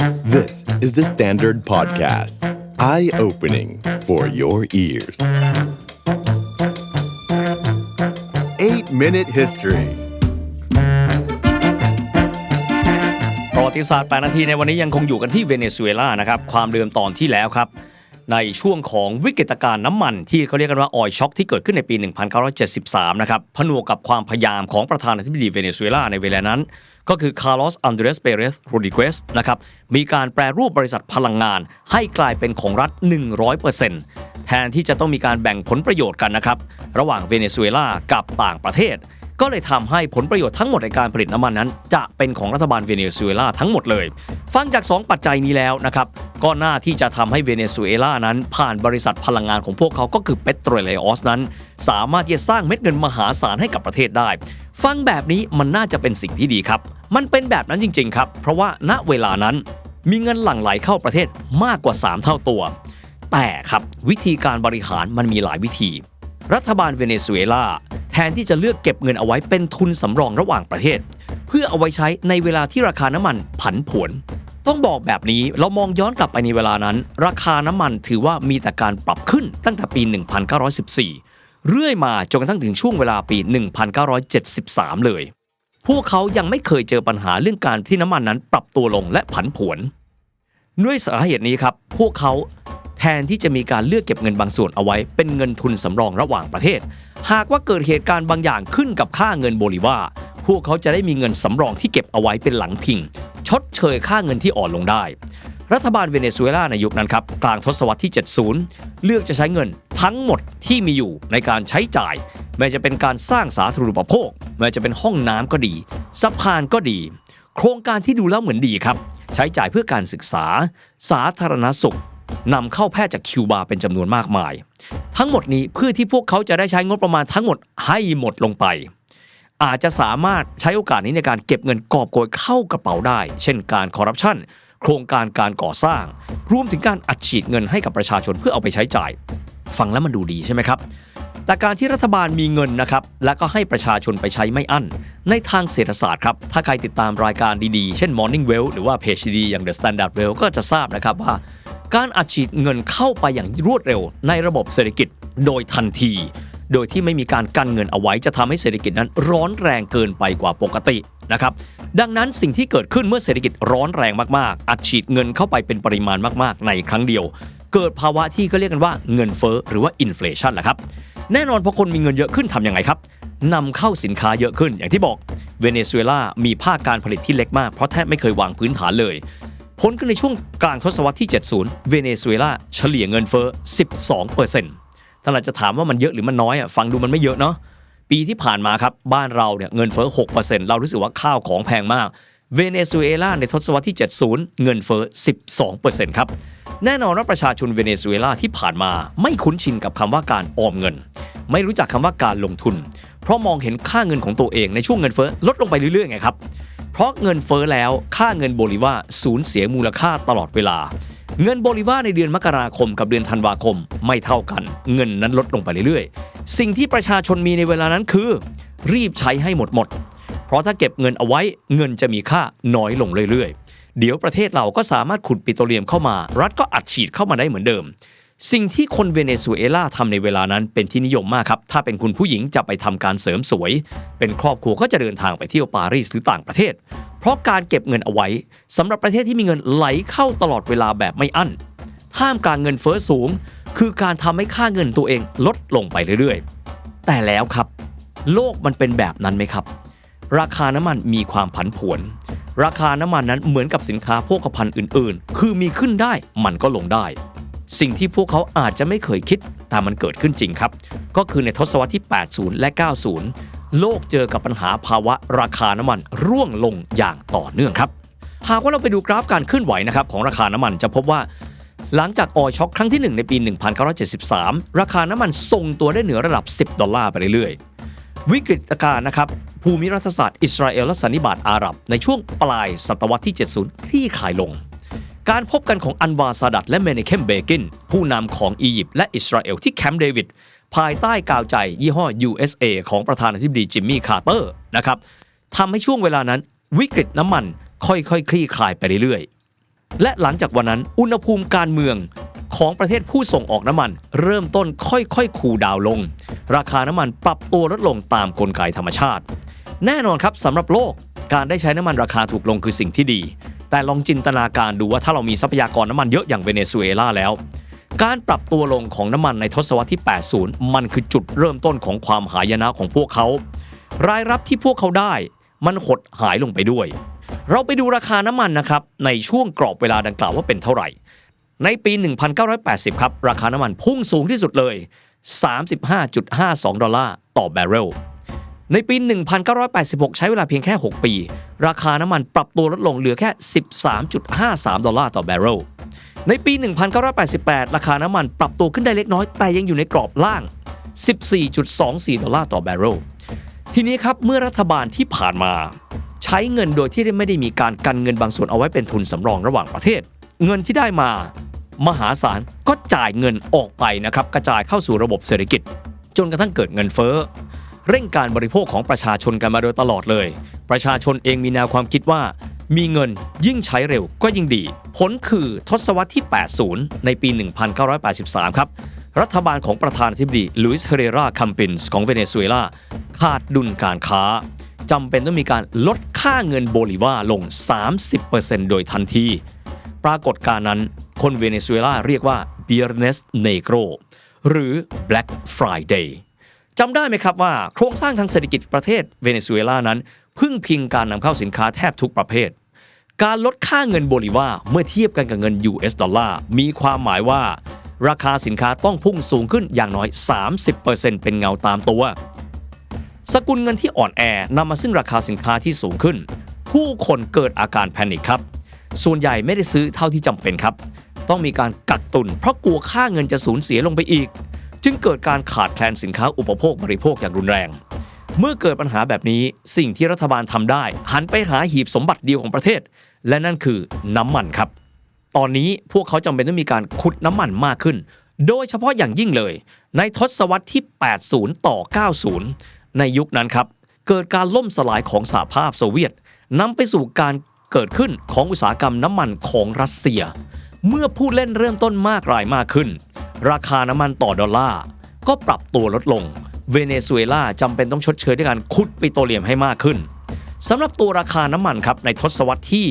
This is the Standard Podcast. Eye opening for your ears. 8 Minute History ประวัติศาสตร์8นาทีในวันนี้ยังคงอยู่กันที่เวเนซุเอลานะครับ ความเดิมตอนที่แล้วครับ ในช่วงของวิกฤตการณ์น้ำมัน ที่เขาเรียกกันว่าออยช็อคที่เกิดขึ้นในปี 1973 นะครับผนวกกับความพยายามของประธานาธิบดีเวเนซุเอลาในเวลานั้น ก็คือคาร์ลอสอันเดรสเปเรสโรดิเกสนะครับมีการแปรรูปบริษัทพลังงาน ให้กลายเป็นของรัฐ 100%แทนที่จะต้องมีการแบ่งผลประโยชน์กันนะครับระหว่างเวเนซุเอลากับต่างประเทศ ก็เลยทำให้ผลประโยชน์ทั้งหมดในการผลิตน้ำมันนั้น จะเป็นของรัฐบาลเวเนซุเอลาทั้งหมดเลย ฟังจาก 2 ปัจจัยนี้แล้วนะครับก็น่าที่จะทำให้เวเนซุเอลานั้น ผ่านบริษัทพลังงานของพวกเขาก็คือเปโตรเลออสนั้น สามารถที่จะสร้างเม็ดเงินมหาศาลให้กับประเทศได้ ฟังแบบนี้มันน่าจะเป็นสิ่งที่ดีครับ มันเป็นแบบนั้นจริง ๆ ครับ เพราะว่าณเวลานั้นมีเงินหลั่งไหลเข้าประเทศมากกว่า 3 เท่าตัว แต่ครับวิธีการบริหารมันมีหลายวิธี รัฐบาลเวเนซุเอลาแทนที่จะเลือกเก็บเงินเอาไว้เป็นทุนสำรองระหว่างประเทศ เพื่อเอาไว้ใช้ในเวลาที่ราคาน้ำมันผันผวน ต้องบอกแบบนี้เรามองย้อนกลับไปในเวลานั้น ราคาน้ำมันถือว่ามีแต่การปรับขึ้นตั้งแต่ปี 1914 เรื่อยมาจนกระทั่งถึงช่วงเวลาปี 1973 เลย พวกเขายังไม่เคยเจอปัญหาเรื่องการที่น้ำมันนั้นปรับตัวลงและผันผวนด้วยสาเหตุนี้ครับ พวกเขา แทนที่จะมีการเลือกเก็บเงินบางส่วนเอาไว้ เป็นเงินทุนสำรองระหว่างประเทศ หากว่าเกิดเหตุการณ์บางอย่างขึ้นกับค่าเงินโบลิวาพวกเขาจะได้มีเงินสำรองที่เก็บเอาไว้เป็นหลังพิง ชดเชยค่าเงินที่อ่อนลงได้ รัฐบาลเวเนซุเอลาในยุคนั้นครับ กลางทศวรรษที่ 70 เลือกจะใช้เงินทั้งหมดที่มีอยู่ในการใช้จ่ายไม่จะเป็นการสร้างสาธารณูปโภคไม่จะเป็นห้องน้ำก็ดีสะพานก็ดี โครงการที่ดูแล้วเหมือนดีครับ ใช้จ่ายเพื่อการศึกษา สาธารณสุข นำเข้าแพทย์จากคิวบาเป็นจำนวนมากมาย ทั้งหมดนี้เพื่อที่พวกเขาจะได้ใช้งบประมาณทั้งหมดให้หมดลงไป อาจจะสามารถใช้โอกาสนี้ในการเก็บเงินกอบโกยเข้ากระเป๋าได้ เช่นการคอร์รัปชันโครงการการก่อสร้าง รวมถึงการอัดฉีดเงินให้กับประชาชนเพื่อเอาไปใช้จ่าย ฟังแล้วมันดูดีใช่ไหมครับแต่การที่รัฐบาลมีเงินนะครับ และก็ให้ประชาชนไปใช้ไม่อั้น ในทางเศรษฐศาสตร์ครับ ถ้าใครติดตามรายการดีๆ เช่น Morning Well หรือว่าเพจดีๆอย่าง The Standard Well ก็จะทราบนะครับว่า การอัดฉีดเงินเข้าไปอย่างรวดเร็วในระบบเศรษฐกิจโดยทันที โดยที่ไม่มีการกันเงินเอาไว้จะทำให้เศรษฐกิจนั้นร้อนแรงเกินไปกว่าปกตินะครับดังนั้นสิ่งที่เกิดขึ้นเมื่อเศรษฐกิจร้อนแรงมากๆ อัดฉีดเงินเข้าไปเป็นปริมาณมากๆ ในครั้งเดียว เกิดภาวะที่เขาเรียกกันว่าเงินเฟ้อหรือว่าอินฟลชันแหละครับแน่นอนพอคนมีเงินเยอะขึ้นทำยังไงครับนำเข้าสินค้าเยอะขึ้นอย่างที่บอกเวเนซุเอลามีภาคการผลิตที่เล็กมากเพราะแทบไม่เคยวางพื้นฐานเลย ผลขึ้นในช่วงกลางทศวรรษที่ 70 เวเนซุเอลาเฉลี่ยเงินเฟ้อ 12%ถ้าเราจะถามว่ามันเยอะหรือมันน้อยอะฟังดูมันไม่เยอะเนาะปีที่ผ่านมาครับบ้านเราเนี่ยเงินเฟ้อ 6%เรารู้สึกว่าข้าวของแพงมาก เวเนซุเอลาในทศวรรษที่ 70 เงินเฟ้อ 12%ครับ แน่นอนว่าประชาชนเวเนซุเอลาที่ผ่านมาไม่คุ้นชินกับคำว่าการออมเงิน ไม่รู้จักคำว่าการลงทุน เพราะมองเห็นค่าเงินของตัวเองในช่วงเงินเฟ้อลดลงไปเรื่อยๆไงครับ เพราะเงินเฟ้อแล้วค่าเงินโบลิวาสูญเสียมูลค่าตลอดเวลา เงินโบลิวาในเดือนมกราคมกับเดือนธันวาคมไม่เท่ากัน เงินนั้นลดลงไปเรื่อยๆ สิ่งที่ประชาชนมีในเวลานั้นคือ รีบใช้ให้หมดหมด เพราะถ้าเก็บเงินเอาไว้เงินจะมีค่าน้อยลงเรื่อยๆ เดี๋ยวประเทศเราก็สามารถขุดปิโตรเลียมเข้ามา รัฐก็อัดฉีดเข้ามาได้เหมือนเดิม สิ่งที่คนเวเนซุเอลาทำในเวลานั้นเป็นที่นิยมมากครับ ถ้าเป็นคุณผู้หญิงจะไปทำการเสริมสวย เป็นครอบครัวก็จะเดินทางไปเที่ยวปารีสหรือต่างประเทศ เพราะการเก็บเงินเอาไว้สำหรับประเทศที่มีเงินไหลเข้าตลอดเวลาแบบไม่อั้น ท่ามกลางเงินเฟ้อสูง คือการทำให้ค่าเงินตัวเองลดลงไปเรื่อยๆ แต่แล้วครับ โลกมันเป็นแบบนั้นไหมครับ ราคาน้ำมันมีความผันผวน ราคาน้ำมันนั้นเหมือนกับสินค้าโภคภัณฑ์อื่น ๆ คือมีขึ้นได้มันก็ลงได้ สิ่งที่พวกเขาอาจจะไม่เคยคิดแต่มันเกิดขึ้นจริงครับ ก็คือในทศวรรษที่ 80 และ 90 โลกเจอกับปัญหาภาวะราคาน้ำมันร่วงลงอย่างต่อเนื่องครับ หากว่าเราไปดูกราฟการเคลื่อนไหวนะครับของราคาน้ำมันจะพบว่าหลังจากออยช็อคครั้งที่ 1 ในปี 1973 ราคาน้ำมันทรงตัวได้เหนือระดับ 10 ดอลลาร์ไปเรื่อยๆ วิกฤตการณ์นะครับ ภูมิรัฐศาสตร์อิสราเอลและสันนิบาตอาหรับ ในช่วงปลายศตวรรษที่ 70คลี่คลายลง การพบกันของอันวาซาดัตและเมเนเคมเบกินผู้นำของอียิปต์และอิสราเอลที่แคมป์เดวิดภายใต้กาวใจยี่ห้อ USA ของประธานาธิบดีจิมมี่คาร์เตอร์นะครับทำให้ช่วงเวลานั้นวิกฤตน้ำมันค่อยๆคคลี่คลายไปเรื่อยๆ และหลังจากวันนั้นอุณหภูมิการเมืองของประเทศผู้ส่งออกน้ำมัน เริ่มต้นค่อยๆคูดาวลง ราคาน้ำมันปรับตัวลดลงตามกลไกธรรมชาติ แน่นอนครับสำหรับโลกการได้ใช้น้ำมันราคาถูกลงคือสิ่งที่ดี แต่ลองจินตนาการดูว่าถ้าเรามีทรัพยากรน้ำมันเยอะอย่างเวเนซุเอลาแล้ว การปรับตัวลงของน้ำมันในทศวรรษที่ 80 มันคือจุดเริ่มต้นของความหายนะของพวกเขา รายรับที่พวกเขาได้ มันหดหายลงไปด้วย เราไปดูราคาน้ำมันนะครับในช่วงกรอบเวลาดังกล่าวว่าเป็นเท่าไหร่ ในปี 1980 ครับราคาน้ำมันพุ่งสูงที่สุดเลย 35.52 ดอลลาร์ต่อแบเรล ในปี 1986 ใช้เวลาเพียงแค่ 6 ปี ราคาน้ำมันปรับตัวลดลงเหลือแค่ 13.53 ดอลลาร์ต่อแบเรล ในปี 1988 ราคาน้ำมันปรับตัวขึ้นได้เล็กน้อย แต่ยังอยู่ในกรอบล่าง 14.24 ดอลลาร์ต่อแบเรล ทีนี้ครับ เมื่อรัฐบาลที่ผ่านมา ใช้เงินโดยที่ไม่ได้มีการกันเงินบางส่วนเอาไว้เป็นทุนสำรองระหว่างประเทศ เงินที่ได้มามหาศาลก็จ่ายเงินออกไปนะครับกระจายเข้าสู่ระบบเศรษฐกิจ จนกระทั่งเกิดเงินเฟ้อ เร่งการบริโภคของประชาชนกันมาโดยตลอดเลย ประชาชนเองมีแนวความคิดว่า มีเงินยิ่งใช้เร็วก็ยิ่งดี ผลคือทศวรรษที่ 80 ในปี 1983 ครับ รัฐบาลของประธานาธิบดีลุยส์เฮเรราคัมปินส์ของเวเนซุเอลาขาดดุลการค้าจำเป็นต้องมีการลดค่าเงินโบลิวาลง 30%โดยทันที ปรากฏการนั้นคนเวเนซุเอลาเรียกว่า Viernes Negro หรือ Black Friday จำได้ไหมครับว่าโครงสร้างทางเศรษฐกิจประเทศเวเนซุเอลานั้น พึ่งพิงการนำเข้าสินค้าแทบทุกประเภท การลดค่าเงินโบลิวาเมื่อเทียบกันกับเงิน US ดอลลาร์มีความหมายว่า ราคาสินค้าต้องพุ่งสูงขึ้นอย่างน้อย 30%เป็นเงาตามตัว สกุลเงินที่อ่อนแอนำมาซึ่งราคาสินค้าที่สูงขึ้น ผู้คนเกิดอาการแพนิคครับ ส่วนใหญ่ไม่ได้ซื้อเท่าที่จำเป็นครับ ต้องมีการกักตุนเพราะกลัวค่าเงินจะสูญเสียลงไปอีก จึงเกิดการขาดแคลนสินค้าอุปโภคบริโภคอย่างรุนแรง เมื่อเกิดปัญหาแบบนี้สิ่งที่รัฐบาลทำได้ หันไปหาหีบสมบัติเดียวของประเทศ และนั่นคือน้ำมันครับ ตอนนี้พวกเขาจำเป็นต้องมีการขุดน้ำมันมากขึ้น โดยเฉพาะอย่างยิ่งเลย ในทศวรรษที่ 80 ต่อ 90 ในยุคนั้นครับเกิดการล่มสลายของสหภาพโซเวียตนำไปสู่การเกิดขึ้นของอุตสาหกรรมน้ำมันของรัสเซีย เมื่อผู้เล่นเริ่มต้นมากรายมากขึ้น ราคาน้ำมันต่อดอลลาร์ก็ปรับตัวลดลง เวเนซุเอลาจำเป็นต้องชดเชยด้วยการขุดปิโตรเลียมให้มากขึ้นสำหรับตัวราคาน้ำมันครับในทศวรรษที่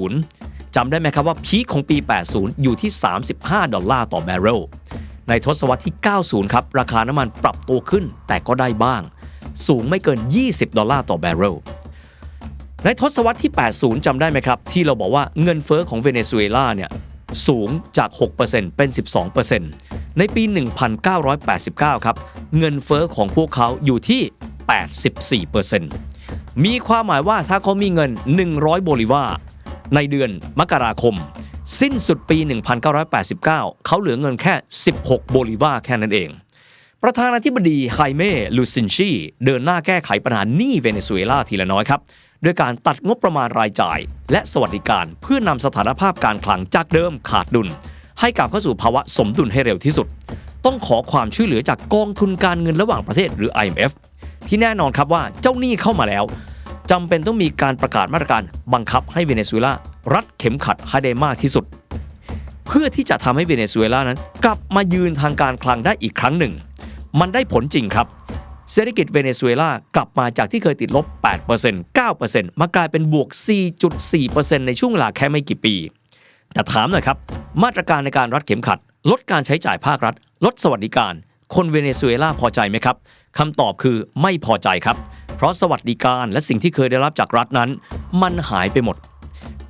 90 จำได้ไหมครับว่าพีคของปี 80 อยู่ที่ 35 ดอลลาร์ต่อแบเรลในทศวรรษที่ 90 ครับ ราคาน้ำมันปรับตัวขึ้นแต่ก็ได้บ้าง สูงไม่เกิน 20 ดอลลาร์ต่อแบเรลในทศวรรษที่ 80 จำได้ไหมครับ ที่เราบอกว่าเงินเฟอ้อของเวเนซุเอลาเนี่ย สูงจาก 6%เป็น 12%ในปี 1989 ครับ เงินเฟอ้อของพวกเขาอยู่ที่ 84%มีความหมายว่าถ้าเขามีเงิน 100 โบลิวาในเดือนมกราคม สิ้นสุดปี 1989 เขาเหลือเงินแค่ 16 โบลิวาแค่นั้นเอง ประธานาธิบดีไฮเม่ลูซินชีเดินหน้าแก้ไขปัญหาหนี้เวเนซุเอลาทีละน้อยครับ ด้วยการตัดงบประมาณรายจ่าย และสวัสดิการเพื่อนำสถานภาพการคลังจากเดิมขาดดุล ให้กลับเข้าสู่ภาวะสมดุลให้เร็วที่สุด ต้องขอความช่วยเหลือจากกองทุนการเงินระหว่างประเทศหรือ IMF ที่แน่นอนครับว่าเจ้าหนี้เข้ามาแล้วจำเป็นต้องมีการประกาศมาตรการบังคับให้เวเนซุเอลารัดเข็มขัดให้ได้มากที่สุด เพื่อที่จะทำให้เวเนซุเอลานั้น กลับมายืนทางการคลังได้อีกครั้งหนึ่ง มันได้ผลจริงครับ เศรษฐกิจเวเนซุเอลากลับมาจากที่เคยติดลบ 8% 9%มากลายเป็นบวก 4.4%ในช่วงเวลาแค่ไม่กี่ปี แต่ถามหน่อยครับ มาตรการในการรัดเข็มขัด ลดการใช้จ่ายภาครัฐ ลดสวัสดิการ คนเวเนซุเอลาพอใจไหมครับคำตอบคือไม่พอใจครับ เพราะสวัสดิการและสิ่งที่เคยได้รับจากรัฐนั้น มันหายไปหมด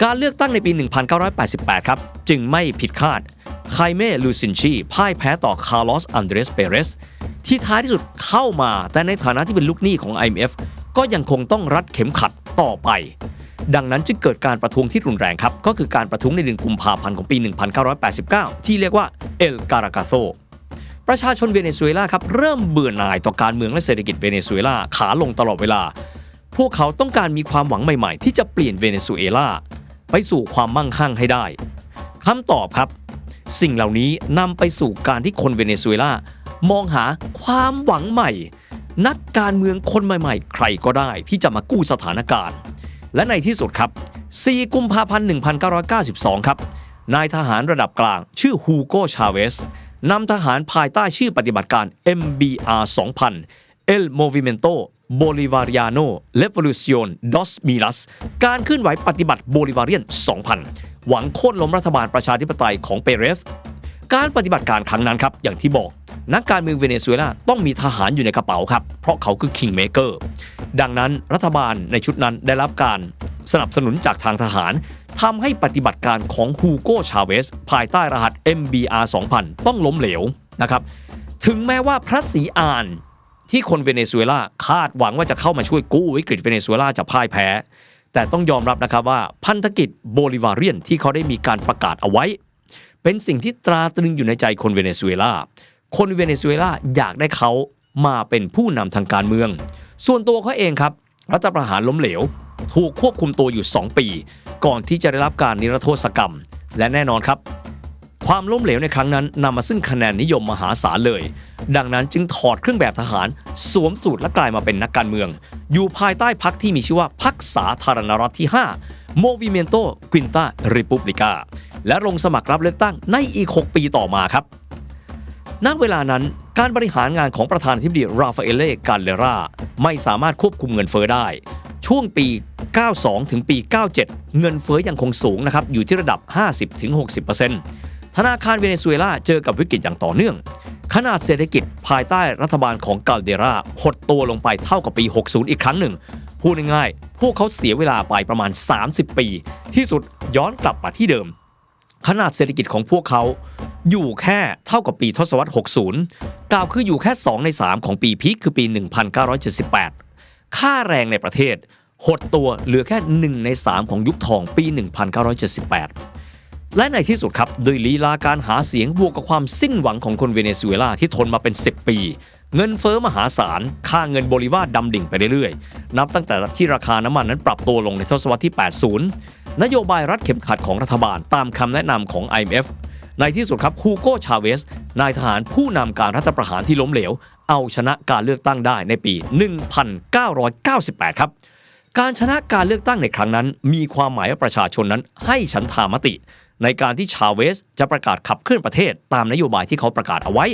การเลือกตั้งในปี 1988 ครับ จึงไม่ผิดคาด คเม่ลูซินชีพ่ายแพ้ต่อคาร์ลอสอันเดรสเปเรสที่ท้ายที่สุดเข้ามาแต่ในฐานะที่เป็นลูกหนี้ของ IMF ก็ยังคงต้องรัดเข็มขัดต่อไป ดังนั้นจึงเกิดการประท้วงที่รุนแรงครับ ก็คือการประท้วงในเดือนกุมภาพันธ์ของปี 1989 ที่เรียกว่าเอลการากาโซประชาชนเวเนซุเอลาครับเริ่มเบื่อหน่ายต่อการเมืองและเศรษฐกิจเวเนซุเอลาขาลงตลอดเวลา พวกเขาต้องการมีความหวังใหม่ๆ ที่จะเปลี่ยนเวเนซุเอลาไปสู่ความมั่งคั่งให้ได้คำตอบครับ สิ่งเหล่านี้นำไปสู่การที่คนเวเนซุเอลามองหาความหวังใหม่ นักการเมืองคนใหม่ๆ ใครก็ได้ที่จะมากู้สถานการณ์ และในที่สุดครับ 4 กุมภาพันธ์ 1992 ครับ นายทหารระดับกลางชื่อฮูโกชาเวสนำทหารภายใต้ชื่อปฏิบัติการ MBR 2000 El Movimiento Bolivariano Revolución dos Milas การเคลื่อนไหวปฏิบัติโบลิวาเรียน 2000 หวังโค่นล้มรัฐบาลประชาธิปไตยของเปเรส การปฏิบัติการครั้งนั้นครับ อย่างที่บอก นักการเมืองเวเนซุเอลาต้องมีทหารอยู่ในกระเป๋าครับ เพราะเขาคือ King Maker ดังนั้นรัฐบาลในชุดนั้นได้รับการสนับสนุนจากทางทหารทำให้ปฏิบัติการของฮูโกชาเวสภายใต้รหัส MBR 2000 ต้องล้มเหลวนะครับถึงแม้ว่าพระศรีอานที่คนเวเนซุเอลาคาดหวังว่าจะเข้ามาช่วยกู้วิกฤตเวเนซุเอลาจะพ่ายแพ้ แต่ต้องยอมรับนะครับว่าพันธกิจโบลิวาเรียนที่เขาได้มีการประกาศเอาไว้ เป็นสิ่งที่ตราตรึงอยู่ในใจคนเวเนซุเอลา คนเวเนซุเอลาอยากได้เขามาเป็นผู้นำทางการเมือง ส่วนตัวเขาเองครับ รัฐประหารล้มเหลว ถูกควบคุมตัวอยู่ 2 ปี ก่อนที่จะได้รับการนิรโทษกรรม และแน่นอนครับ ความล้มเหลวในครั้งนั้นนำมาซึ่งคะแนนนิยมมหาศาลเลย ดังนั้นจึงถอดเครื่องแบบทหาร สวมสูตรและกลายมาเป็นนักการเมือง อยู่ภายใต้พรรคที่มีชื่อว่าพรรคสาธารณรัฐที่5 Movimiento Quinta República และลงสมัครรับเลือกตั้งในอีก 6 ปีต่อมาครับณเวลานั้นการบริหารงานของประธานาธิบดีราฟาเอเล่กาเลราไม่สามารถควบคุมเงินเฟ้อได้ ช่วงปี 92 ถึงปี 97 เงินเฟ้อยังคงสูงนะครับอยู่ที่ระดับ 50-60% ธนาคารเวเนซุเอลาเจอกับวิกฤตอย่างต่อเนื่อง ขนาดเศรษฐกิจภายใต้รัฐบาลของกาลเดราหดตัวลงไปเท่ากับปี 60 อีกครั้งหนึ่ง พูดง่ายๆ พวกเขาเสียเวลาไปประมาณ 30 ปี ที่สุดย้อนกลับมาที่เดิม ขนาดเศรษฐกิจของพวกเขาอยู่แค่เท่ากับปีทศวรรษ 60 กล่าวคืออยู่แค่ 2 ใน 3 ของปีพีคคือปี 1978 ค่าแรงในประเทศหดตัวเหลือแค่ 1 ใน 3 ของยุคทองปี 1978 และในที่สุดครับโดยลีลาการหาเสียงบวกกับความสิ้นหวังของคนเวเนซุเอลาที่ทนมาเป็น 10 ปี เงินเฟอ้อมหาศาล ค่าเงินโบลิวาดำดิ่งไปเรื่อยๆ นับตั้งแต่ที่ราคาน้ำมันนั้นปรับตัวลงในทศวรรษที่ 80 นโยบายรัดเข็มขัดของรัฐบาลตามคำแนะนำของ IMF ในที่สุดครับฮูโกชาเวส นายทหารผู้นำการรัฐประหารที่ล้มเหลว เอาชนะการเลือกตั้งได้ในปี 1998 ครับการชนะการเลือกตั้งในครั้งนั้น มีความหมายว่าประชาชนนั้นให้ฉันทามติ ในการที่ชาเวสจะประกาศขับเคลื่อนประเทศตามนโยบายที่เขาประกาศเอาไว้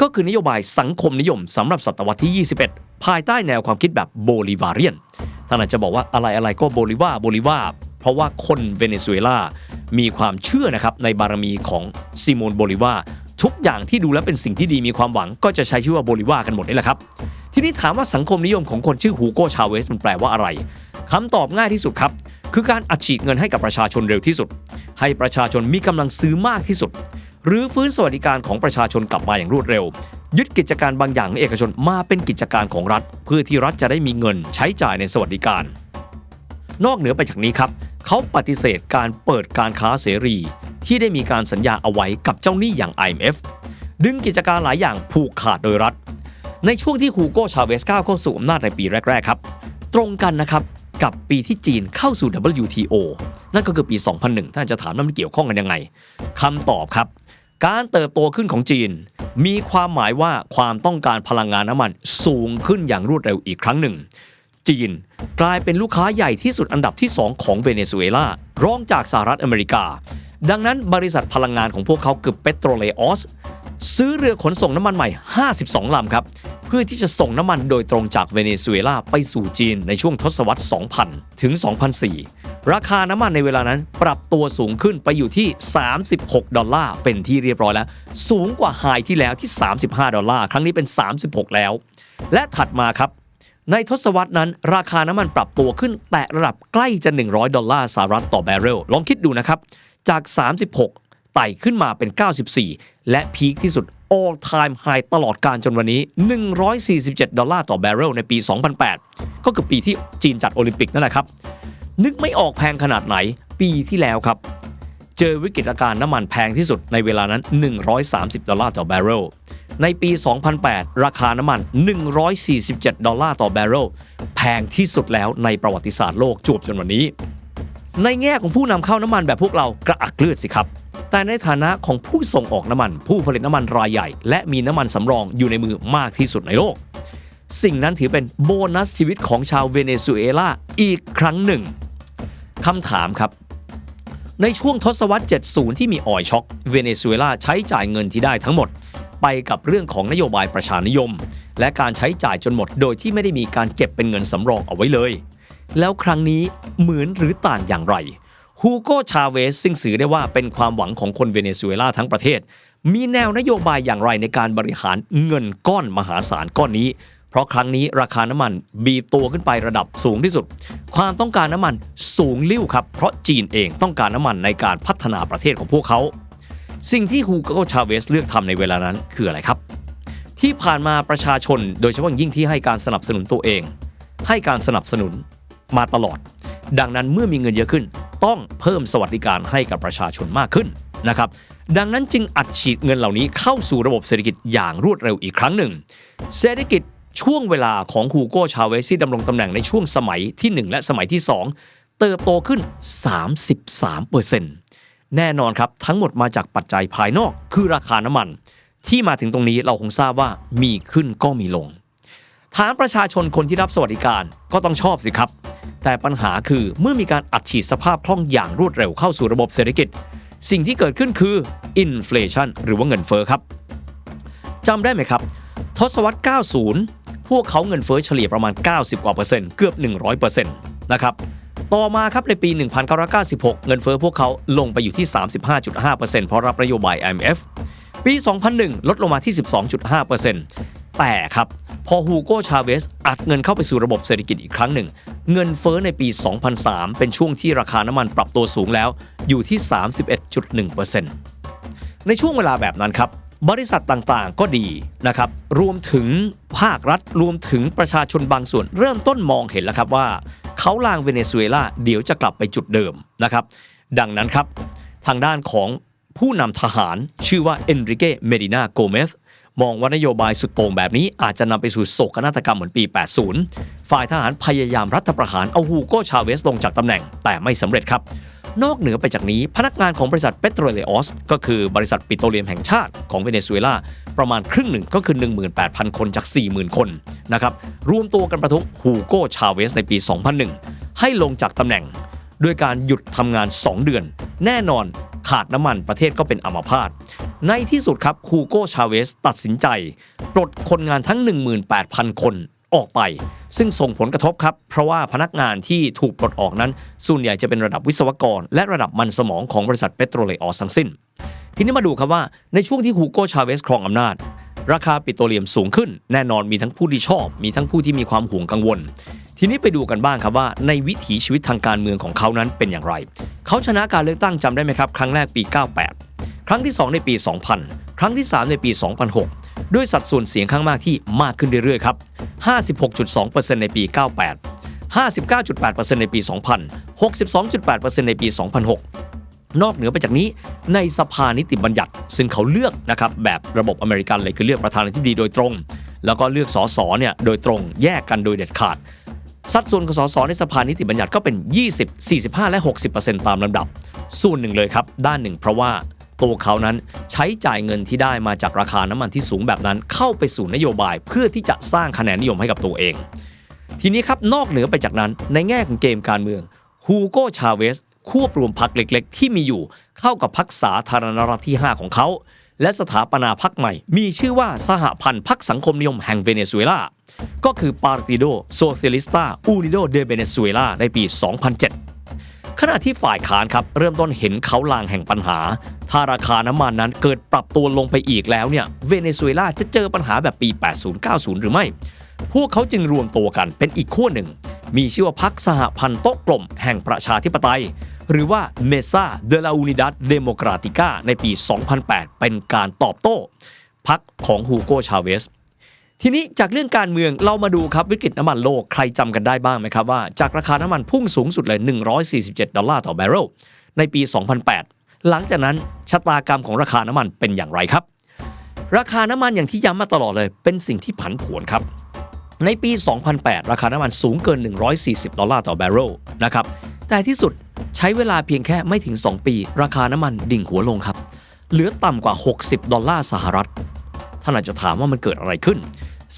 ก็คือนโยบายสังคมนิยมสำหรับศตวรรษที่ 21 ภายใต้แนวความคิดแบบโบลิวาเรียนท่านอาจจะบอกว่าอะไรอะไรก็โบลิวาโบลิวาเพราะว่าคนเวเนซุเอลา มีความเชื่อนะครับในบารมีของซิโมนโบลิวาทุกอย่างที่ดูแล้วเป็นสิ่งที่ดีมีความหวัง ก็จะใช้ชื่อว่าโบลิวากันหมดนี่แหละครับ ทีนี้ถามว่าสังคมนิยมของคนชื่อฮูโกชาเวสมันแปลว่าอะไรคำตอบง่ายที่สุดครับ คือการอัดฉีดเงินให้กับประชาชนเร็วที่สุด ให้ประชาชนมีกำลังซื้อมากที่สุด หรือฟื้นสวัสดิการของประชาชนกลับมาอย่างรวดเร็ว ยึดกิจการบางอย่างของเอกชนมาเป็นกิจการของรัฐ เพื่อที่รัฐจะได้มีเงินใช้จ่ายในสวัสดิการ นอกเหนือไปจากนี้ครับเขาปฏิเสธการเปิดการค้าเสรี ที่ได้มีการสัญญาเอาไว้กับเจ้าหนี้อย่าง IMF ดึงกิจการหลายอย่างผูกขาดโดยรัฐ ในช่วงที่ฮูโกชาเวสก้าวเข้าสู่อำนาจในปีแรก ๆ ครับ ตรงกันนะครับ กับปีที่จีนเข้าสู่ WTO นั่นก็คือปี 2001 ท่านจะถามว่ามันเกี่ยวข้องกันยังไงคำตอบครับ การเติบโตขึ้นของจีน มีความหมายว่าความต้องการพลังงานน้ำมันสูงขึ้นอย่างรวดเร็วอีกครั้งหนึ่ง จีนกลายเป็นลูกค้าใหญ่ที่สุดอันดับที่ 2 ของเวเนซุเอลารองจากสหรัฐอเมริกา ดังนั้นบริษัทพลังงานของพวกเขาคือเปโตรเลออสซื้อเรือขนส่งน้ำมันใหม่ 52 ลำครับ เพื่อที่จะส่งน้ำมันโดยตรงจากเวเนซุเอลาไปสู่จีนในช่วงทศวรรษ 2000 ถึง 2004 ราคาน้ำมันในเวลานั้นปรับตัวสูงขึ้นไปอยู่ที่ 36 ดอลลาร์เป็นที่เรียบร้อยแล้ว สูงกว่าไฮที่แล้วที่ 35 ดอลลาร์ ครั้งนี้เป็น 36 แล้ว และถัดมาครับในทศวรรษนั้น ราคาน้ำมันปรับตัวขึ้น แตะระดับใกล้จะ 100 ดอลลาร์สหรัฐต่อแบเรลลองคิดดูนะครับ จาก 36 ไต่ขึ้นมาเป็น 94 และพีคที่สุด all time high ตลอดการจนวันนี้ 147 ดอลลาร์ต่อแบเรลในปี 2008 ก็คือปีที่จีนจัดโอลิมปิกนั่นแหละครับ นึกไม่ออกแพงขนาดไหนปีที่แล้วครับ เจอวิกฤตการณ์น้ำมันแพงที่สุดในเวลานั้น 130 ดอลลาร์ต่อแบเรลในปี 2008 ราคาน้ำมัน 147 ดอลลาร์ต่อแบเรลแพงที่สุดแล้วในประวัติศาสตร์โลกจวบจนวันนี้ ในแง่ของผู้นำเข้าน้ำมันแบบพวกเรากระอักเลือดสิครับ แต่ในฐานะของผู้ส่งออกน้ำมัน ผู้ผลิตน้ำมันรายใหญ่ และมีน้ำมันสำรองอยู่ในมือมากที่สุดในโลก สิ่งนั้นถือเป็นโบนัสชีวิตของชาวเวเนซุเอลาอีกครั้งหนึ่งคำถามครับ ในช่วงทศวรรษ 70 ที่มีออยช็อคเวเนซุเอลาใช้จ่ายเงินที่ได้ทั้งหมด ไปกับเรื่องของนโยบายประชานิยม และการใช้จ่ายจนหมดโดยที่ไม่ได้มีการเก็บเป็นเงินสำรองเอาไว้เลย แล้วครั้งนี้เหมือนหรือต่างอย่างไรฮูโกชาเวสซึ่งสื่อได้ว่าเป็นความหวังของคนเวเนซุเอลาทั้งประเทศ มีแนวนโยบายอย่างไรในการบริหารเงินก้อนมหาศาลก้อนนี้ เพราะครั้งนี้ราคาน้ำมันบีบตัวขึ้นไประดับสูงที่สุด ความต้องการน้ำมันสูงลิ่วครับ เพราะจีนเองต้องการน้ำมันในการพัฒนาประเทศของพวกเขา สิ่งที่ฮูโกชาเวสเลือกทำในเวลานั้นคืออะไรครับ ที่ผ่านมาประชาชนโดยเฉพาะยิ่งที่ให้การสนับสนุนตัวเอง ให้การสนับสนุน มาตลอด ดังนั้นเมื่อมีเงินเยอะขึ้น ต้องเพิ่มสวัสดิการให้กับประชาชนมากขึ้นนะครับดังนั้นจึงอัดฉีดเงินเหล่านี้เข้าสู่ระบบเศรษฐกิจอย่างรวดเร็วอีกครั้งหนึ่ง เศรษฐกิจช่วงเวลาของฮูโกชาเวสที่ดำรงตำแหน่งในช่วงสมัยที่ 1 และสมัยที่ 2 เติบโตขึ้น 33%แน่นอนครับทั้งหมดมาจากปัจจัยภายนอกคือราคาน้ำมัน ที่มาถึงตรงนี้เราคงทราบว่ามีขึ้นก็มีลง ฐานประชาชนคนที่รับสวัสดิการก็ต้องชอบสิครับ แต่ปัญหาคือเมื่อมีการอัดฉีดสภาพคล่องอย่างรวดเร็วเข้าสู่ระบบเศรษฐกิจ สิ่งที่เกิดขึ้นคืออินฟลชันหรือว่าเงินเฟ้อครับจำได้ไหมครับ ทศวรรษ 90 พวกเขาเงินเฟ้อเฉลี่ยประมาณ 90 กว่าเปอร์เซ็นต์เกือบ 100เปอร์เซ็นต์นะครับต่อมาครับในปี 1996 เงินเฟ้อพวกเขาลงไปอยู่ที่ 35.5%เพราะรับนโยบาย IMF ปี 2001 ลดลงมาที่ 12.5%แต่ครับ พอฮูโกชาเวสอัดเงินเข้าไปสู่ระบบเศรษฐกิจอีกครั้งหนึ่ง เงินเฟ้อในปี 2003 เป็นช่วงที่ราคาน้ำมันปรับตัวสูงแล้วอยู่ที่ 31.1%ในช่วงเวลาแบบนั้นครับบริษัทต่างๆ ก็ดีนะครับ รวมถึงภาครัฐ รวมถึงประชาชนบางส่วน เริ่มต้นมองเห็นแล้วครับว่า เขาลางเวเนซุเอลาเดี๋ยวจะกลับไปจุดเดิมนะครับ ดังนั้นครับ ทางด้านของผู้นำทหารชื่อว่าเอนริเกเมดินาโกเมส มองว่านโยบายสุดโต่งแบบนี้อาจจะนำไปสู่โศกนาฏกรรมเหมือนปี 80 ฝ่ายทหารพยายามรัฐประหารเอาฮูโกชาเวสลงจากตำแหน่งแต่ไม่สำเร็จครับ นอกเหนือไปจากนี้พนักงานของบริษัทเปโตรเลอสก็คือบริษัทปิโตรเลียมแห่งชาติของเวเนซุเอลาประมาณครึ่งหนึ่งก็คือ 18,000 คนจาก 40,000 คนนะครับรวมตัวกันประท้วงฮูโกชาเวสในปี 2001 ให้ลงจากตำแหน่งด้วยการหยุดทำงาน 2 เดือน แน่นอน ขาดน้ำมันประเทศก็เป็นอัมพาตในที่สุดครับฮูโกชาเวสตัดสินใจ ปลดคนงานทั้ง 18,000 คนออกไป ซึ่งส่งผลกระทบครับ เพราะว่าพนักงานที่ถูกปลดออกนั้น ส่วนใหญ่จะเป็นระดับวิศวกร และระดับมันสมองของบริษัทเปโตรเลออสทั้งสิ้น ทีนี้มาดูครับว่าในช่วงที่ฮูโกชาเวสครองอำนาจ ราคาปิโตรเลียมสูงขึ้น แน่นอนมีทั้งผู้ที่ชอบ มีทั้งผู้ที่มีความห่วงกังวล ทีนี้ไปดูกันบ้างครับว่าในวิถีชีวิตทางการเมืองของเขานั้นเป็นอย่างไร เขาชนะการเลือกตั้งจำได้ไหมครับ ครั้งแรกปี 98 ครั้งที่ 2 ในปี 2000 ครั้งที่ 3 ในปี 2006 ด้วยสัดส่วนเสียงข้างมากที่มากขึ้นเรื่อยๆครับ 56.2%ในปี 98 59.8%ในปี 2000 62.8%ในปี 2006 นอกเหนือไปจากนี้ในสภานิติบัญญัติ ซึ่งเขาเลือกนะครับแบบระบบอเมริกันเลยคือเลือกประธานาธิบดีโดยตรง แล้วก็เลือกสสเนี่ยโดยตรงแยกกันโดยเด็ดขาด สัดส่วนของสสในสภานิติบัญญัติก็เป็น 20 45 และ 60%ตามลำดับ ส่วนหนึ่งเลยครับ ด้านหนึ่งเพราะว่าตัวเขานั้นใช้จ่ายเงินที่ได้มาจากราคาน้ำมันที่สูงแบบนั้น เข้าไปสู่นโยบายเพื่อที่จะสร้างคะแนนนิยมให้กับตัวเอง ทีนี้ครับนอกเหนือไปจากนั้นในแง่ของเกมการเมืองฮูโกชาเวสควบรวมพรรคเล็ก ๆ ที่มีอยู่เข้ากับพรรคสาธารณรัฐที่ 5 ของเขา และสถาปนาพรรคใหม่ มีชื่อว่าสหพันธ์พรรคสังคมนิยมแห่งเวเนซุเอลา ก็คือ Partido Socialista Unido de Venezuela ในปี 2007ขณะที่ฝ่ายค้านครับเริ่มต้นเห็นเขาลางแห่งปัญหา ถ้าราคาน้ำมันนั้นเกิดปรับตัวลงไปอีกแล้วเนี่ยเวเนซุเอลาจะเจอปัญหาแบบปี 80-90 หรือไม่ พวกเขาจึงรวมตัวกันเป็นอีกขั้วหนึ่ง มีชื่อว่าพรรคสหพันธ์โต๊ะกลมแห่งประชาธิปไตย หรือว่า Mesa de la Unidad Democrática ในปี 2008 เป็นการตอบโต้พรรคของฮูโกชาเวสทีนี้จากเรื่องการเมืองเรามาดูครับวิกฤตน้ำมันโลกใครจำกันได้บ้างไหมครับว่าจากราคาน้ำมันพุ่งสูงสุดเลย 147 ดอลลาร์ต่อแบเรลในปี 2008 หลังจากนั้นชะตากรรมของราคาน้ำมันเป็นอย่างไรครับ ราคาน้ำมันอย่างที่ย้ำมาตลอดเลยเป็นสิ่งที่ผันผวนครับ ในปี 2008 ราคาน้ำมันสูงเกิน 140 ดอลลาร์ต่อแบเรลนะครับแต่ที่สุด ใช้เวลาเพียงแค่ไม่ถึง 2 ปี ราคาน้ำมันดิ่งหัวลงครับ เหลือต่ำกว่า 60 ดอลลาร์สหรัฐ ท่านอาจจะถามว่ามันเกิดอะไรขึ้น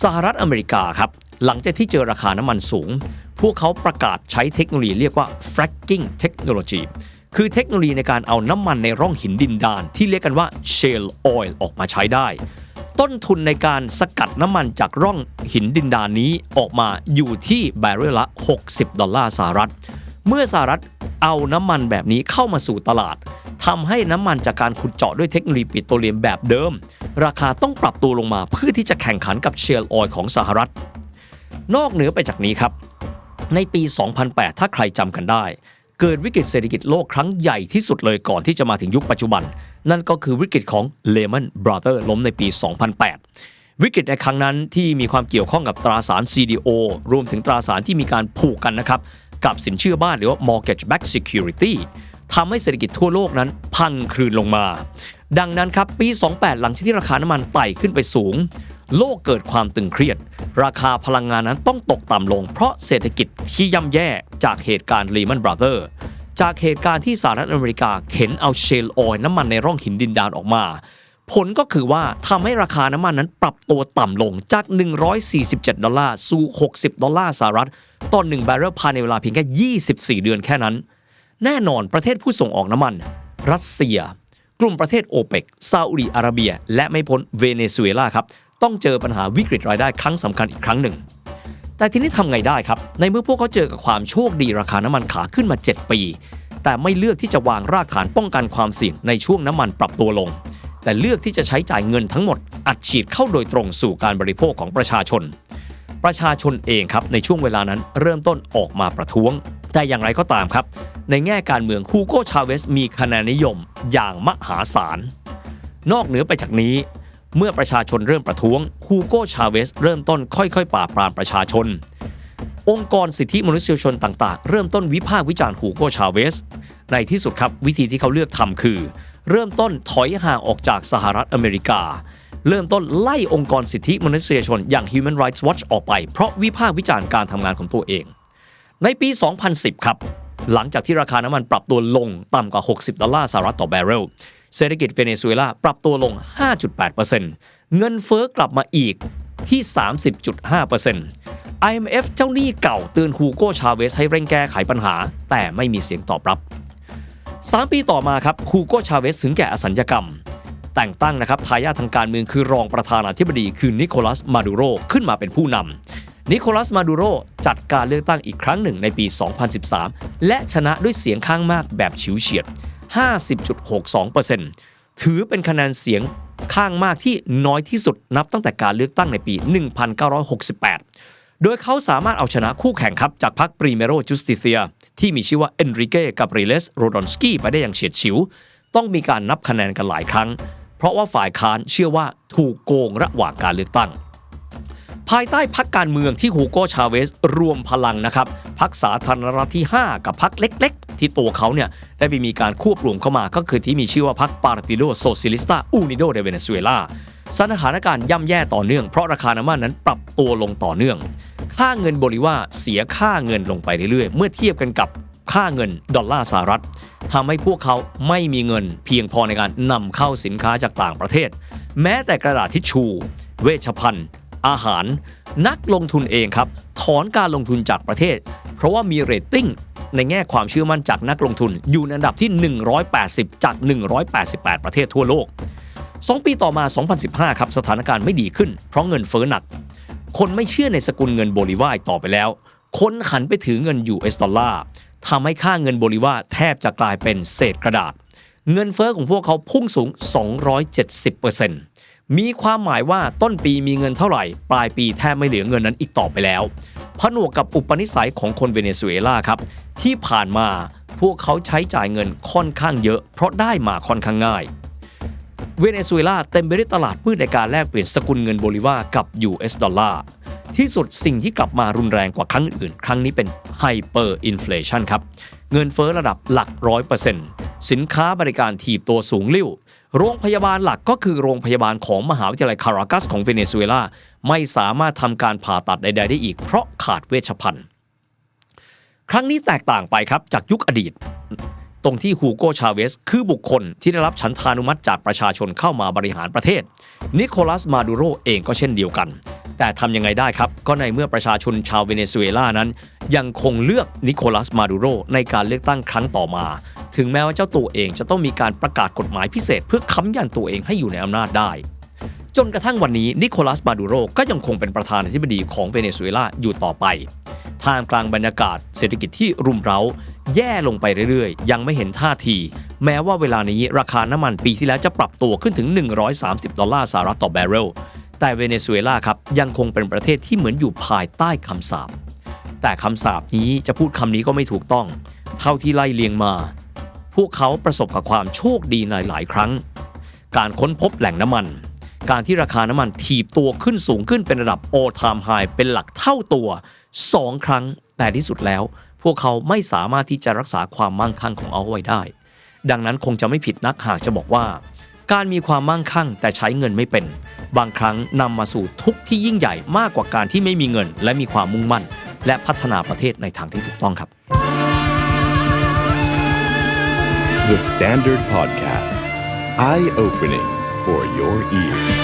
สหรัฐอเมริกาครับ หลังจากที่เจอราคาน้ำมันสูง พวกเขาประกาศใช้เทคโนโลยีเรียกว่า fracking technology คือเทคโนโลยีในการเอาน้ำมันในร่องหินดินดาน ที่เรียกกันว่า shale oil ออกมาใช้ได้ ต้นทุนในการสกัดน้ำมันจากร่องหินดินดานนี้ออกมาอยู่ที่แบเรลละ 60 ดอลลาร์สหรัฐ เมื่อสหรัฐเอาน้ำมันแบบนี้เข้ามาสู่ตลาดทำให้น้ำมันจากการขุดเจาะด้วยเทคโนโลยีปิโตรเลียมแบบเดิม ราคาต้องปรับตัวลงมาเพื่อที่จะแข่งขันกับเชลออยของสหรัฐ นอกเหนือไปจากนี้ครับ ในปี 2008 ถ้าใครจำกันได้ เกิดวิกฤตเศรษฐกิจโลกครั้งใหญ่ที่สุดเลยก่อนที่จะมาถึงยุคปัจจุบัน นั่นก็คือวิกฤตของ Lehman Brothers ล้มในปี 2008วิกฤตในครั้งนั้นที่มีความเกี่ยวข้องกับตราสาร CDO รวมถึงตราสารที่มีการผูกกันนะครับ กับสินเชื่อบ้านหรือว่า mortgage backed security ทำให้เศรษฐกิจทั่วโลกนั้นพังคลืนลงมา ดังนั้นครับปี 28 หลังจากที่ราคาน้ำมันไต่ขึ้นไปสูง โลกเกิดความตึงเครียด ราคาพลังงานนั้นต้องตกต่ำลง เพราะเศรษฐกิจที่ย่ำแย่จากเหตุการณ์ Lehman Brothers จากเหตุการณ์ที่สหรัฐอเมริกาเข็นเอาเชลออยน้ำมันในร่องหินดินดานออกมา ผลก็คือว่าทำให้ราคาน้ำมันนั้นปรับตัวต่ำลงจาก 147 ดอลลาร์สู่ 60 ดอลลาร์สหรัฐต่อ1บาร์เรลภายในเวลาเพียงแค่ 24 เดือนแค่นั้น แน่นอนประเทศผู้ส่งออกน้ำมัน รัสเซีย กลุ่มประเทศโอเปกซาอุดิอาระเบีย และไม่พ้นเวเนซุเอลาครับ ต้องเจอปัญหาวิกฤตรายได้ครั้งสำคัญอีกครั้งหนึ่ง แต่ทีนี้ทำไงได้ครับ ในเมื่อพวกเขาเจอกับความโชคดีราคาน้ำมันขาขึ้นมา 7 ปี แต่ไม่เลือกที่จะวางรากฐานป้องกันความเสี่ยงในช่วงน้ำมันปรับตัวลง แต่เลือกที่จะใช้จ่ายเงินทั้งหมด อัดฉีดเข้าโดยตรงสู่การบริโภคของประชาชน ประชาชนเองครับในช่วงเวลานั้นเริ่มต้นออกมาประท้วง แต่อย่างไรก็ตามครับ ในแง่การเมืองฮูโกชาเวสมีคะแนนนิยมอย่างมหาศาล นอกเหนือไปจากนี้ เมื่อประชาชนเริ่มประท้วงฮูโกชาเวสเริ่มต้นค่อยๆ ปราบปรามประชาชน องค์กรสิทธิมนุษยชนต่างๆ เริ่มต้นวิพากษ์วิจารณ์ฮูโกชาเวสในที่สุดครับวิธีที่เขาเลือกทำคือ เริ่มต้นถอยห่างออกจากสหรัฐอเมริกา เริ่มต้นไล่องค์กรสิทธิมนุษยชนอย่าง Human Rights Watch ออกไป เพราะวิพากษ์วิจารณ์การทำงานของตัวเอง ในปี 2010 ครับ หลังจากที่ราคาน้ำมันปรับตัวลงต่ำกว่า 60 ดอลลาร์สหรัฐต่อแบเรลเศรษฐกิจเวเนซุเอลาปรับตัวลง 5.8%เงินเฟ้อกลับมาอีกที่ 30.5% IMF เจ้าหนี้เก่าเตือนฮูโกชาเวสให้เร่งแก้ไขปัญหา แต่ไม่มีเสียงตอบรับ 3 ปีต่อมาครับฮูโกชาเวสถึงแก่อสัญญกรรม แต่งตั้งนะครับทายาททางการเมืองคือรองประธานาธิบดีคือนิโคลัสมาดูโรขึ้นมาเป็นผู้นำนิโคลัสมาดูโรจัดการเลือกตั้งอีกครั้งหนึ่งในปี 2013 และชนะด้วยเสียงข้างมากแบบฉิวเฉียด 50.62%ถือเป็นคะแนนเสียงข้างมากที่น้อยที่สุดนับตั้งแต่การเลือกตั้งในปี 1968 โดยเขาสามารถเอาชนะคู่แข่งครับจากพรรคปรีเมโรจูสติเซีย ที่มีชื่อว่าเอนริเก้กับริเลสโรดอนสกี้ไปได้อย่างเฉียดฉิว ต้องมีการนับคะแนนกันหลายครั้ง เพราะว่าฝ่ายค้านเชื่อว่าถูกโกงระหว่างการเลือกตั้ง ภายใต้พักการเมืองที่ฮูโกชาเวสรวมพลังนะครับพักสาธารณรัฐที่ 5 กับพักเล็ก ๆ ที่ตัวเขาเนี่ยได้ไปมีการควบรวมเข้ามาก็คือที่มีชื่อว่าพักปาร์ติโดโซซิลิสตาอูนิโดเดเวเนซุเอลาสถานการณ์ย่ำแย่ต่อเนื่องเพราะราคาน้ำมันนั้นปรับตัวลงต่อเนื่อง ค่าเงินโบลิวาเสียค่าเงินลงไปเรื่อยๆ เมื่อเทียบกันกับค่าเงินดอลลาร์สหรัฐทำให้พวกเขาไม่มีเงินเพียงพอในการนำเข้าสินค้าจากต่างประเทศ แม้แต่กระดาษทิชชูเวชภัณฑ์ อาหาร นักลงทุนเองครับ ถอนการลงทุนจากประเทศ เพราะว่ามีเรตติ้งในแง่ความเชื่อมั่นจากนักลงทุน อยู่ในอันดับที่ 180 จาก 188 ประเทศทั่วโลก 2 ปีต่อมา 2015 ครับ สถานการณ์ไม่ดีขึ้น เพราะเงินเฟ้อหนัก คนไม่เชื่อในสกุลเงินโบลิวาอีกต่อไปแล้ว คนหันไปถือเงิน US ดอลลาร์ทำให้ค่าเงินโบลิวาแทบจะกลายเป็นเศษกระดาษ เงินเฟ้อของพวกเขาพุ่งสูง 270%มีความหมายว่าต้นปีมีเงินเท่าไหร่ ปลายปีแทบไม่เหลือเงินนั้นอีกต่อไปแล้วผนวกกับอุปนิสัยของคนเวเนซุเอลาครับ ที่ผ่านมาพวกเขาใช้จ่ายเงินค่อนข้างเยอะ เพราะได้มาค่อนข้างง่าย เวเนซุเอลาเต็มไปด้วยตลาดมืดในการแลกเปลี่ยนสกุลเงินโบลิวากับ US ดอลลาร์ที่สุดสิ่งที่กลับมารุนแรงกว่าครั้งอื่น ครั้งนี้เป็นไฮเปอร์อินฟลชันครับเงินเฟ้อระดับหลักร้อยเปอร์เซ็นต์สินค้าบริการถีบตัวสูงลิ่ว โรงพยาบาลหลักก็คือโรงพยาบาลของมหาวิทยาลัยคารากัสของเวเนซุเอลาไม่สามารถทำการผ่าตัดใด ๆ ได้อีก เพราะขาดเวชภัณฑ์ ครั้งนี้แตกต่างไปครับจากยุคอดีต ตรงที่ฮูโกชาเวสคือบุคคลที่ได้รับฉันทานุมัติจากประชาชนเข้ามาบริหารประเทศ นิโคลัสมาดูโรเองก็เช่นเดียวกัน แต่ทำยังไงได้ครับ ก็ในเมื่อประชาชนชาวเวเนซุเอลานั้น ยังคงเลือกนิโคลัสมาดูโรในการเลือกตั้งครั้งต่อมา ถึงแม้ว่าเจ้าตัวเองจะต้องมีการประกาศกฎหมายพิเศษ เพื่อค้ำยันตัวเองให้อยู่ในอำนาจได้ จนกระทั่งวันนี้นิโคลัสมาดูโรก็ยังคงเป็นประธานาธิบดีของเวเนซุเอลาอยู่ต่อไปท่ามกลางบรรยากาศเศรษฐกิจที่รุมเร้า แย่ลงไปเรื่อยๆ ยังไม่เห็นท่าที แม้ว่าเวลานี้ราคาน้ำมันปีที่แล้วจะปรับตัวขึ้นถึง 130 ดอลลาร์สหรัฐต่อแบเรล แต่เวเนซุเอลาครับยังคงเป็นประเทศที่เหมือนอยู่ภายใต้คำสาปแต่คำสาปนี้จะพูดคำนี้ก็ไม่ถูกต้อง เท่าที่ไล่เลียงมา พวกเขาประสบกับความโชคดีในหลายครั้ง การค้นพบแหล่งน้ำมัน การที่ราคาน้ำมันถีบตัวขึ้นสูงขึ้นเป็นระดับ all time high เป็นหลักเท่าตัว 2 ครั้งแต่ที่สุดแล้ว พวกเขาไม่สามารถที่จะรักษาความมั่งคั่งของเอาไว้ได้ ดังนั้นคงจะไม่ผิดนักหากจะบอกว่า การมีความมั่งคั่งแต่ใช้เงินไม่เป็น บางครั้งนำมาสู่ทุกที่ยิ่งใหญ่มากกว่าการที่ไม่มีเงิน และมีความมุ่งมั่น และพัฒนาประเทศในทางที่ถูกต้องครับ The Standard Podcast. Eye opening for your ears.